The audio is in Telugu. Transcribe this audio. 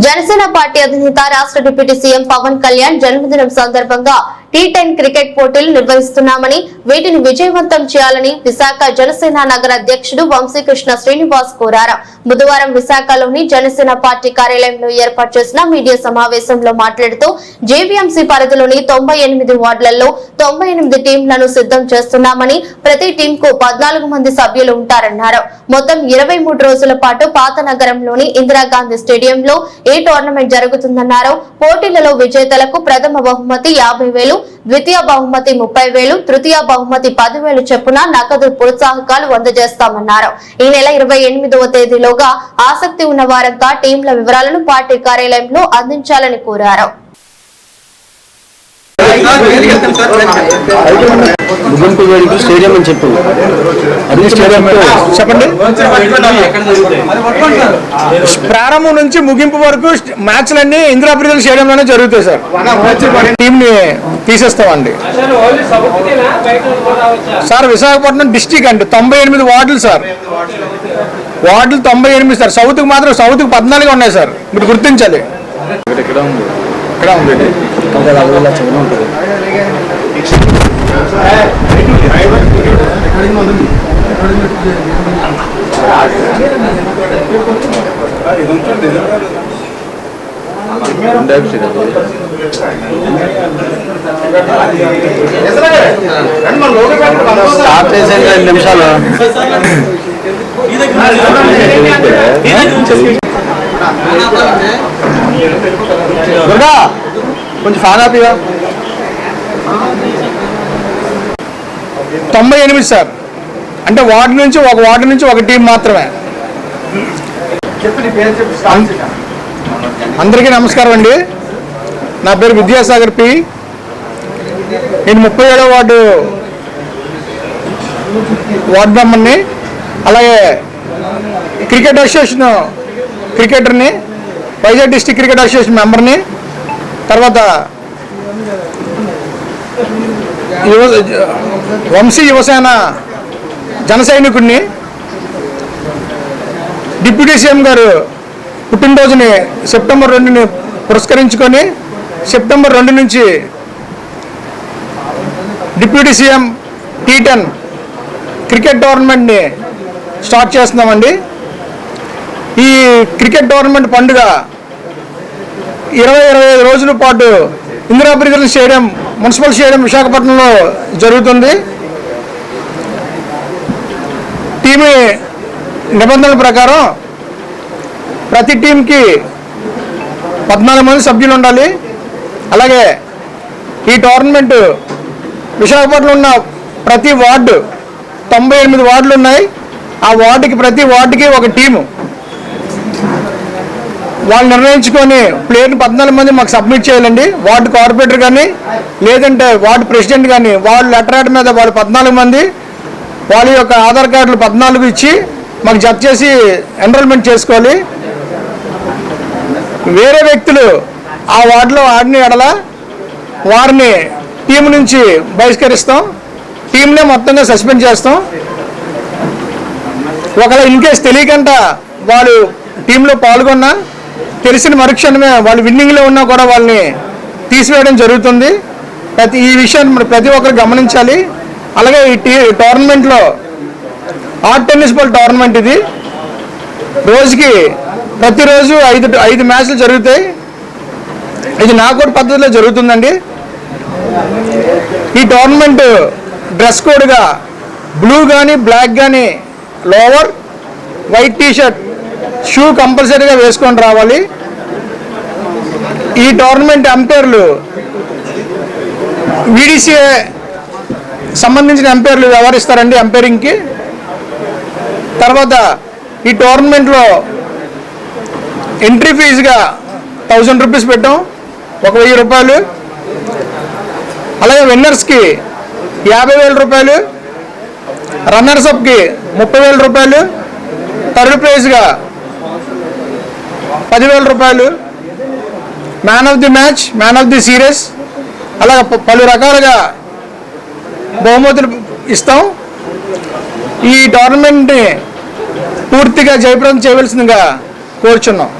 జనసేన పార్టీ అధినేత రాష్ట్ర డిప్యూటీ సీఎం పవన్ కళ్యాణ్ జన్మదినం సందర్భంగా టీ టెన్ క్రికెట్ పోటీలు నిర్వహిస్తున్నామని వీటిని విజయవంతం చేయాలని విశాఖ జనసేన నగర అధ్యక్షుడు వంశీకృష్ణ శ్రీనివాస్ కోరారు. బుధవారం విశాఖలోని జనసేన పార్టీ కార్యాలయంలో ఏర్పాటు చేసిన మీడియా సమావేశంలో మాట్లాడుతూ జేవీఎంసీ పరిధిలోని తొంభై ఎనిమిది వార్డులలో తొంభై ఎనిమిది టీంలను సిద్ధం చేస్తున్నామని ప్రతి టీం కు పద్నాలుగు మంది సభ్యులు ఉంటారన్నారు. మొత్తం ఇరవై మూడు రోజుల పాటు పాత నగరంలోని ఇందిరాగాంధీ స్టేడియంలో ఈ టోర్నమెంట్ జరుగుతుందన్నారు. పోటీలలో విజేతలకు ప్రథమ బహుమతి యాభై వేలు ద్వితీయ బహుమతి ముప్పై వేలు తృతీయ బహుమతి పదివేలు చెప్పున నగదు ప్రోత్సాహకాలు అందజేస్తామన్నారు. ఈ నెల ఇరవై ఎనిమిదవ తేదీలోగా ఆసక్తి ఉన్న వారంతా టీంల వివరాలను పార్టీ కార్యాలయంలో అందించాలని కోరారు. ముగింపు స్టేడియం అని చెప్పు అన్ని స్టేడియం చెప్పండి. ప్రారంభం నుంచి ముగింపు వరకు మ్యాచ్లన్నీ ఇందిరాప్రియల్ స్టేడియంలోనే జరుగుతాయి సార్. టీం ని తీసేస్తామండి. సార్ విశాఖపట్నం డిస్టిక్ అండి. తొంభై ఎనిమిది వార్డులు సార్. వార్డులు తొంభై ఎనిమిది సార్. సౌత్కి మాత్రం సౌత్కి పద్నాలుగు ఉన్నాయి సార్. మీరు గుర్తించాలి. ఇక్కడ ఉంది. ఉంటుంది. స్టార్ట్ చేసేది రెండు నిమిషాలు. దుర్గా కొంచెం ఫ్యాన్ ఆపిగా తొంభై ఎనిమిది సార్. అంటే వార్డు నుంచి ఒక వార్డు నుంచి ఒక టీం మాత్రమే. అందరికీ నమస్కారం అండి. నా పేరు విద్యాసాగర్ పి. నేను ముప్పై ఏడవ వార్డు వార్డు మెంబర్ని అలాగే క్రికెట్ అసోసియేషన్ క్రికెటర్ని వైజాగ్ డిస్టిక్ క్రికెట్ అసోసియేషన్ మెంబర్ని తర్వాత యువ వంశీ యువసేన జన సైనికుడిని డిప్యూటీ సీఎం గారు పుట్టినరోజుని సెప్టెంబర్ రెండుని పురస్కరించుకొని సెప్టెంబర్ రెండు నుంచి deputy CM T ten cricket టోర్నమెంట్ని start చేస్తున్నామండి. ఈ క్రికెట్ టోర్నమెంట్ పండుగ ఇరవై ఇరవై ఐదు రోజుల పాటు ఇందిరాప్రియల్ స్టేడియం మున్సిపల్ స్టేడియం విశాఖపట్నంలో జరుగుతుంది. టీము నిబంధనల ప్రకారం ప్రతి టీంకి పద్నాలుగు మంది సభ్యులు ఉండాలి. అలాగే ఈ టోర్నమెంట్ విశాఖపట్నంలో ఉన్న ప్రతి వార్డు తొంభై ఎనిమిది వార్డులు ఉన్నాయి. ఆ వార్డుకి ప్రతి వార్డుకి ఒక టీము. వాళ్ళు నిర్ణయించుకొని ప్లేయర్ని పద్నాలుగు మంది మాకు సబ్మిట్ చేయాలండి. వార్డు కార్పొరేటర్ కానీ లేదంటే వార్డు ప్రెసిడెంట్ కానీ వాళ్ళు లెటర్ యాడ్ మీద వాళ్ళు పద్నాలుగు మంది వాళ్ళ యొక్క ఆధార్ కార్డులు పద్నాలుగు ఇచ్చి మాకు జత చేసి ఎన్రోల్మెంట్ చేసుకోవాలి. వేరే వ్యక్తులు ఆ వార్డులో ఆడిన ఎడల వారిని టీం నుంచి బహిష్కరిస్తాం. టీంనే మొత్తంగా సస్పెండ్ చేస్తాం. ఒకవేళ ఇన్ కేస్ తెలియకుండా వాళ్ళు టీంలో పాల్గొన్నా తెలిసిన మరుక్షణమే వాళ్ళు విన్నింగ్లో ఉన్నా కూడా వాళ్ళని తీసివేయడం జరుగుతుంది. ప్రతి ఈ విషయాన్ని ప్రతి ఒక్కరు గమనించాలి. అలాగే ఈ టీ టోర్నమెంట్లో ఆర్ట్ టెన్నిస్ బాల్ టోర్నమెంట్ ఇది. రోజుకి ప్రతిరోజు ఐదు ఐదు మ్యాచ్లు జరుగుతాయి. ఇది నాకోటి పద్ధతిలో జరుగుతుందండి. ఈ టోర్నమెంట్ డ్రెస్ కోడ్గా బ్లూ కానీ బ్లాక్ కానీ lower white T shirt shoe కంపల్సరీగా వేసుకొని రావాలి. ఈ టోర్నమెంట్ అంపైర్లు వీడీసీఏ సంబంధించిన అంపైర్లు వ్యవహరిస్తారండి అంపైరింగ్కి. తర్వాత ఈ టోర్నమెంట్లో ఎంట్రీ ఫీజుగా థౌజండ్ రూపీస్ పెట్టాం ఒక వెయ్యి రూపాయలు. అలాగే విన్నర్స్కి యాభై వేల రూపాయలు రన్నర్స్ అప్కి ముప్పై వేల రూపాయలు. థర్డ్ ప్రైజ్గా పదివేల రూపాయలు. Man of the match man of the series అలాగ ప- పలు రకాలుగా బహుమతులు ఇస్తాం. ఈ టోర్నమెంట్ని పూర్తిగా జయప్రదం చేయవలసిందిగా కోరుచున్నాం.